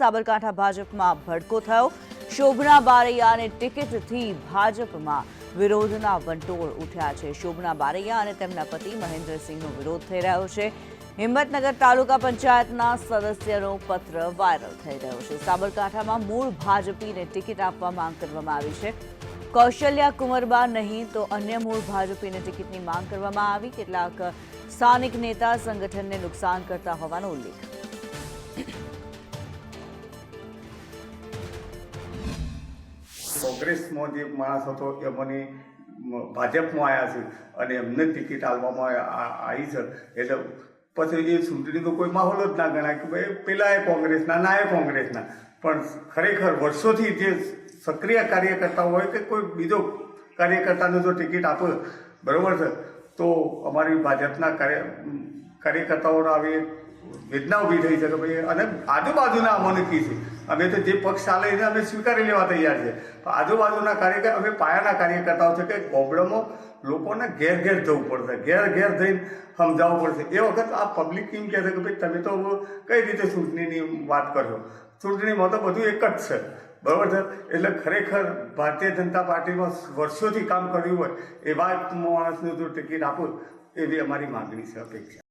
સાબરકાંઠા ભાજપમાં ભડકો થયો. શોભના બારૈયાને ટિકિટથી ભાજપમાં વિરોધના વંટોળ ઉઠ્યા છે. શોભના બારૈયા અને તેમના પતિ મહેન્દ્રસિંહનો વિરોધ થઈ રહ્યો છે. હિંમતનગર તાલુકા પંચાયતના સદસ્યનો પત્ર વાયરલ થઈ રહ્યો છે. સાબરકાંઠામાં મૂળ ભાજપીને ટિકિટ આપવા માંગ કરવામાં આવી છે. કૌશલ્યા કુંવરબા નહીં તો અન્ય મૂળ ભાજપીને ટિકિટની માંગ કરવામાં આવી. કેટલાક સ્થાનિક નેતા સંગઠનને નુકસાન કરતા હોવાનો ઉલ્લેખ. કોંગ્રેસમાં જે માણસ હતો એ મને ભાજપમાં આવ્યા છે અને એમને ટિકિટ આપવામાં આવી છે. એટલે પછી એ ચૂંટણીનો કોઈ માહોલ જ ના ગણાય કે ભાઈ પેલા એ કોંગ્રેસના ના એ કોંગ્રેસના પણ ખરેખર વર્ષોથી જે સક્રિય કાર્યકર્તા હોય કે કોઈ બીજો કાર્યકર્તાને જો ટિકિટ આપે, બરાબર છે, તો અમારી ભાજપના કાર્ય કાર્યકર્તાઓનો આવી વેદના ઊભી થઈ છે કે ભાઈ અને આજુબાજુના અમને કી છે. અમે તો જે પક્ષ ચાલે એને અમે સ્વીકારી લેવા તૈયાર છે. પણ આજુબાજુના કાર્યકર, અમે પાયાના કાર્યકર્તાઓ છે કે ગોબડમાં લોકોને ઘેર ઘેર જવું પડશે. ઘેર ઘેર જઈને સમજાવવું પડશે. એ વખત આ પબ્લિક કેમ કહે છે કે ભાઈ તમે તો કઈ રીતે ચૂંટણીની વાત કરો ચૂંટણીમાં તો બધું એક જ છે. બરાબર છે? એટલે ખરેખર ભારતીય જનતા પાર્ટીમાં વર્ષોથી કામ કર્યું હોય એવા માણસને જો ટિકિટ આપો એવી અમારી માગણી છે, અપેક્ષા